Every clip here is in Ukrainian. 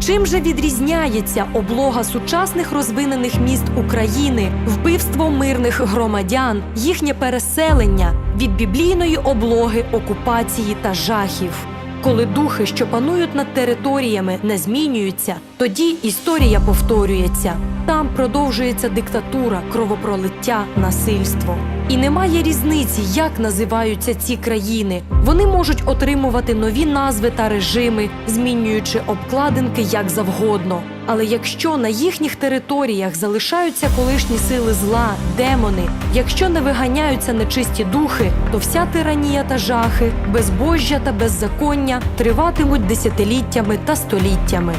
Чим же відрізняється облога сучасних розвинених міст України, вбивство мирних громадян, їхнє переселення від біблійної облоги, окупації та жахів? Коли духи, що панують над територіями, не змінюються, тоді історія повторюється. Там продовжується диктатура, кровопролиття, насильство. І немає різниці, як називаються ці країни. Вони можуть отримувати нові назви та режими, змінюючи обкладинки як завгодно. Але якщо на їхніх територіях залишаються колишні сили зла, демони, якщо не виганяються нечисті духи, то вся тиранія та жахи, безбожжя та беззаконня триватимуть десятиліттями та століттями.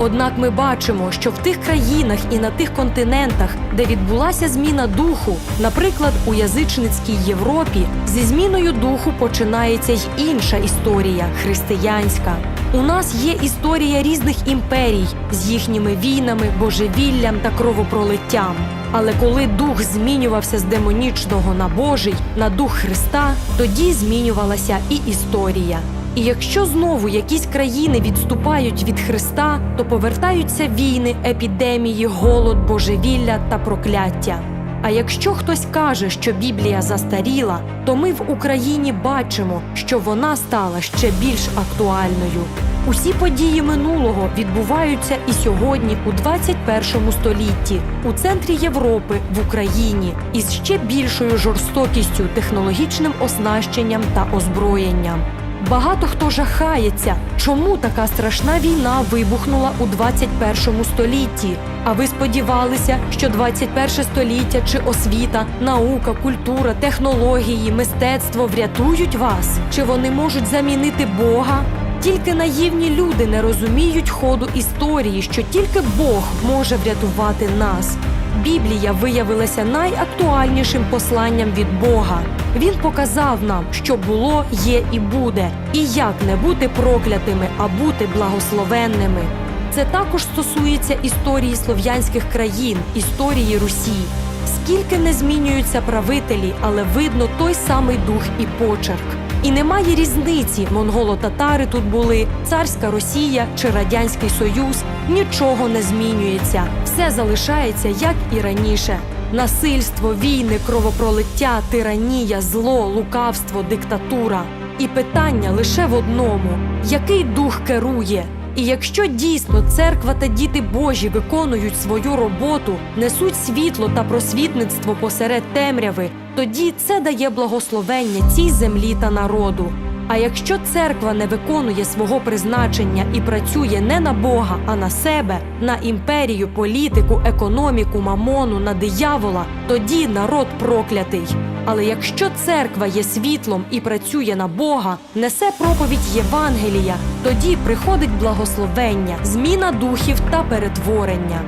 Однак ми бачимо, що в тих країнах і на тих континентах, де відбулася зміна духу, наприклад, у язичницькій Європі, зі зміною духу починається й інша історія християнська. У нас є історія різних імперій з їхніми війнами, божевіллям та кровопролиттям. Але коли дух змінювався з демонічного на Божий, на дух Христа, тоді змінювалася і історія. І якщо знову якісь країни відступають від Христа, то повертаються війни, епідемії, голод, божевілля та прокляття. А якщо хтось каже, що Біблія застаріла, то ми в Україні бачимо, що вона стала ще більш актуальною. Усі події минулого відбуваються і сьогодні, у 21 столітті, у центрі Європи, в Україні, із ще більшою жорстокістю, технологічним оснащенням та озброєнням. Багато хто жахається, чому така страшна війна вибухнула у 21 столітті. А ви сподівалися, що 21 століття чи освіта, наука, культура, технології, мистецтво врятують вас? Чи вони можуть замінити Бога? Тільки наївні люди не розуміють ходу історії, що тільки Бог може врятувати нас. Біблія виявилася найактуальнішим посланням від Бога. Він показав нам, що було, є і буде, і як не бути проклятими, а бути благословенними. Це також стосується історії слов'янських країн, історії Русі. Скільки не змінюються правителі, але видно той самий дух і почерк. І немає різниці, монголо-татари тут були, царська Росія чи Радянський Союз. Нічого не змінюється. Все залишається як і раніше. Насильство, війни, кровопролиття, тиранія, зло, лукавство, диктатура. І питання лише в одному: який дух керує? І якщо дійсно церква та діти Божі виконують свою роботу, несуть світло та просвітництво посеред темряви, тоді це дає благословення цій землі та народу. А якщо церква не виконує свого призначення і працює не на Бога, а на себе, на імперію, політику, економіку, мамону, на диявола, тоді народ проклятий. Але якщо церква є світлом і працює на Бога, несе проповідь Євангелія, тоді приходить благословення, зміна духів та перетворення.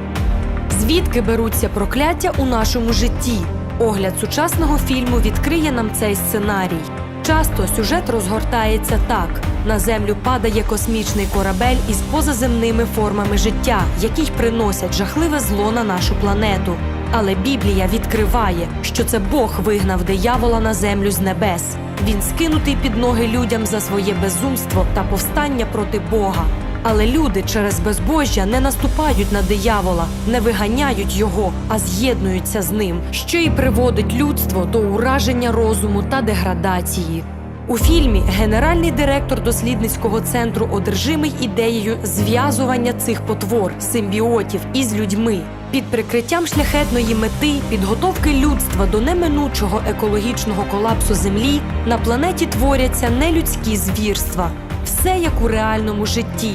Звідки беруться прокляття у нашому житті? Огляд сучасного фільму відкриє нам цей сценарій. Часто сюжет розгортається так: на землю падає космічний корабель із позаземними формами життя, які й приносять жахливе зло на нашу планету. Але Біблія відкриває, що це Бог вигнав диявола на землю з небес. Він скинутий під ноги людям за своє безумство та повстання проти Бога. Але люди через безбожжя не наступають на диявола, не виганяють його, а з'єднуються з ним, що й приводить людство до ураження розуму та деградації. У фільмі генеральний директор дослідницького центру одержимий ідеєю зв'язування цих потвор, симбіотів із людьми. Під прикриттям шляхетної мети підготовки людства до неминучого екологічного колапсу землі на планеті творяться нелюдські звірства, все як у реальному житті.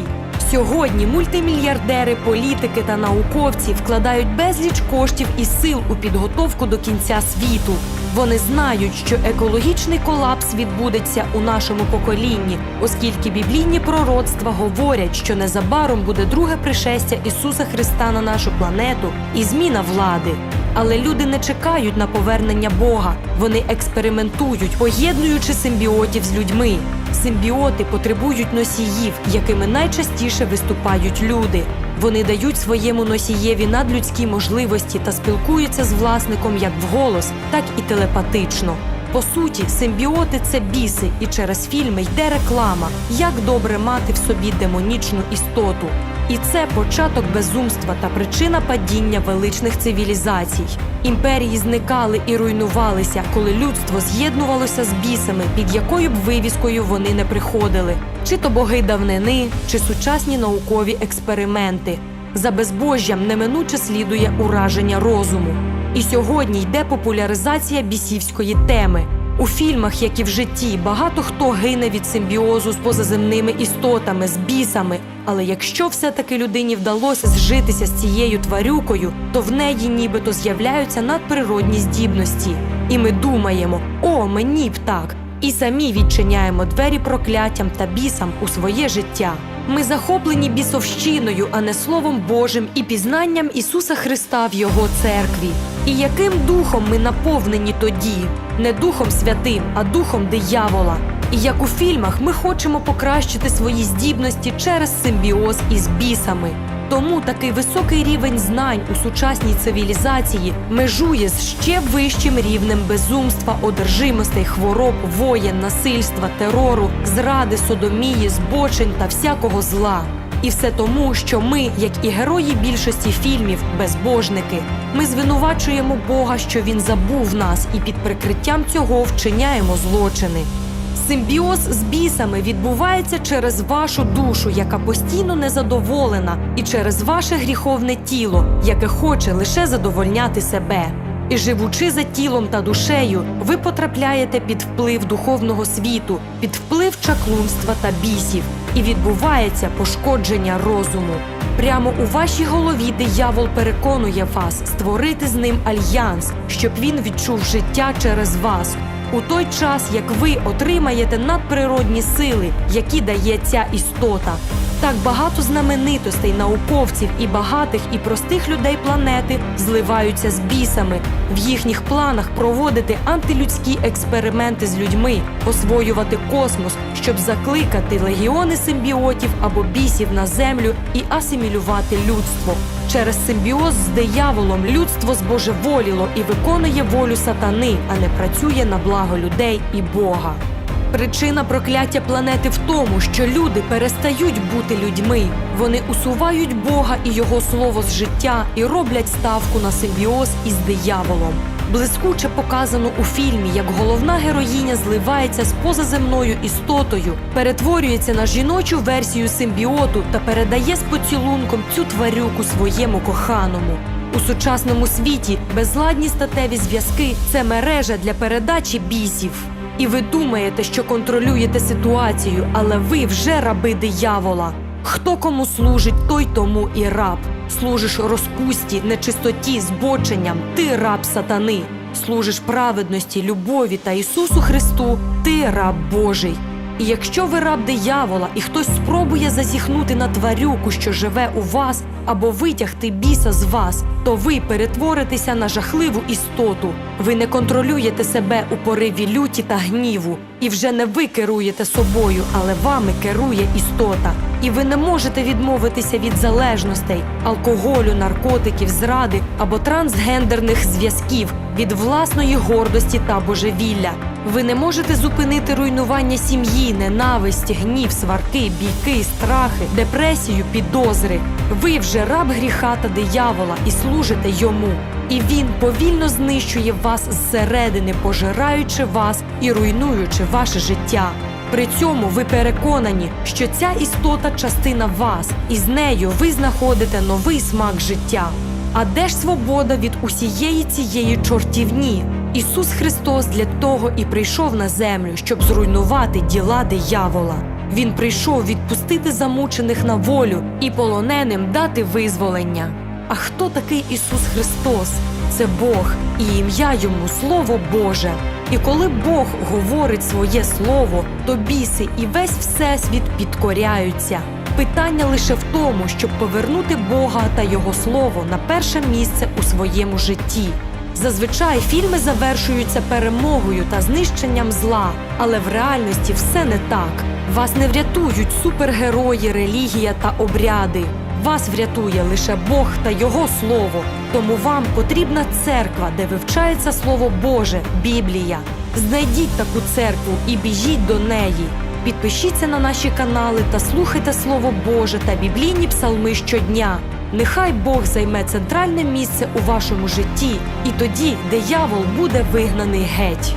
Сьогодні мультимільярдери, політики та науковці вкладають безліч коштів і сил у підготовку до кінця світу. Вони знають, що екологічний колапс відбудеться у нашому поколінні, оскільки біблійні пророцтва говорять, що незабаром буде друге пришестя Ісуса Христа на нашу планету і зміна влади. Але люди не чекають на повернення Бога. Вони експериментують, поєднуючи симбіотів з людьми. Симбіоти потребують носіїв, якими найчастіше виступають люди. Вони дають своєму носієві надлюдські можливості та спілкуються з власником як вголос, так і телепатично. По суті, симбіоти це біси, і через фільми йде реклама, як добре мати в собі демонічну істоту. І це початок безумства та причина падіння величних цивілізацій. Імперії зникали і руйнувалися, коли людство з'єднувалося з бісами, під якою б вивіскою вони не приходили, чи то боги давнини, чи сучасні наукові експерименти. За безбожжям неминуче слідує ураження розуму. І сьогодні йде популяризація бісівської теми. У фільмах, як і в житті, багато хто гине від симбіозу з позаземними істотами, з бісами. Але якщо все-таки людині вдалося зжитися з цією тварюкою, то в неї нібито з'являються надприродні здібності. І ми думаємо: о, мені б так! І самі відчиняємо двері прокляттям та бісам у своє життя. Ми захоплені бісовщиною, а не Словом Божим і пізнанням Ісуса Христа в Його церкві. І яким духом ми наповнені тоді? Не Духом Святим, а духом диявола. І як у фільмах, ми хочемо покращити свої здібності через симбіоз із бісами. Тому такий високий рівень знань у сучасній цивілізації межує з ще вищим рівнем безумства, одержимостей, хвороб, воєн, насильства, терору, зради, содомії, збочень та всякого зла. І все тому, що ми, як і герої більшості фільмів, безбожники, ми звинувачуємо Бога, що він забув нас, і під прикриттям цього вчиняємо злочини. Симбіоз з бісами відбувається через вашу душу, яка постійно незадоволена, і через ваше гріховне тіло, яке хоче лише задовольняти себе. І живучи за тілом та душею, ви потрапляєте під вплив духовного світу, під вплив чаклунства та бісів, і відбувається пошкодження розуму. Прямо у вашій голові диявол переконує вас створити з ним альянс, щоб він відчув життя через вас. У той час, як ви отримаєте надприродні сили, які дає ця істота. Так багато знаменитостей, науковців і багатих і простих людей планети зливаються з бісами в їхніх планах проводити антилюдські експерименти з людьми, освоювати космос, щоб закликати легіони симбіотів або бісів на землю і асимілювати людство. Через симбіоз з дияволом людство збожеволіло і виконує волю сатани, а не працює на благо людей і Бога. Причина прокляття планети в тому, що люди перестають бути людьми. Вони усувають Бога і його слово з життя і роблять ставку на симбіоз із дияволом. Блискуче показано у фільмі, як головна героїня зливається з позаземною істотою, перетворюється на жіночу версію симбіоту та передає з поцілунком цю тварюку своєму коханому. У сучасному світі безладні статеві зв'язки це мережа для передачі бісів. І ви думаєте, що контролюєте ситуацію, але ви вже раби диявола. Хто кому служить, той тому і раб. Служиш розпусті, нечистоті, збоченням, ти раб сатани. Служиш праведності, любові та Ісусу Христу, ти раб Божий. І якщо ви раб диявола, і хтось спробує зазіхнути на тварюку, що живе у вас, або витягти біса з вас, то ви перетворитеся на жахливу істоту. Ви не контролюєте себе у пориві люті та гніву, і вже не ви керуєте собою, але вами керує істота. І ви не можете відмовитися від залежностей, алкоголю, наркотиків, зради або трансгендерних зв'язків від власної гордості та божевілля. Ви не можете зупинити руйнування сім'ї, ненависті, гнів, сварки, бійки, страхи, депресію, підозри. Ви вже раб гріха та диявола і служите йому. І він повільно знищує вас зсередини, пожираючи вас і руйнуючи ваше життя. При цьому ви переконані, що ця істота частина вас, і з нею ви знаходите новий смак життя. А де ж свобода від усієї цієї чортівні? Ісус Христос для того і прийшов на землю, щоб зруйнувати діла диявола. Він прийшов відпустити замучених на волю і полоненим дати визволення. А хто такий Ісус Христос? Це Бог, і ім'я йому Слово Боже. І коли Бог говорить своє слово, то біси і весь всесвіт підкоряються. Питання лише в тому, щоб повернути Бога та Його слово на перше місце у своєму житті. Зазвичай фільми завершуються перемогою та знищенням зла, але в реальності все не так. Вас не врятують супергерої, релігія та обряди. Вас врятує лише Бог та Його Слово. Тому вам потрібна церква, де вивчається Слово Боже, Біблія. Знайдіть таку церкву і біжіть до неї. Підпишіться на наші канали та слухайте Слово Боже та біблійні псалми щодня. Нехай Бог займе центральне місце у вашому житті, і тоді диявол буде вигнаний геть.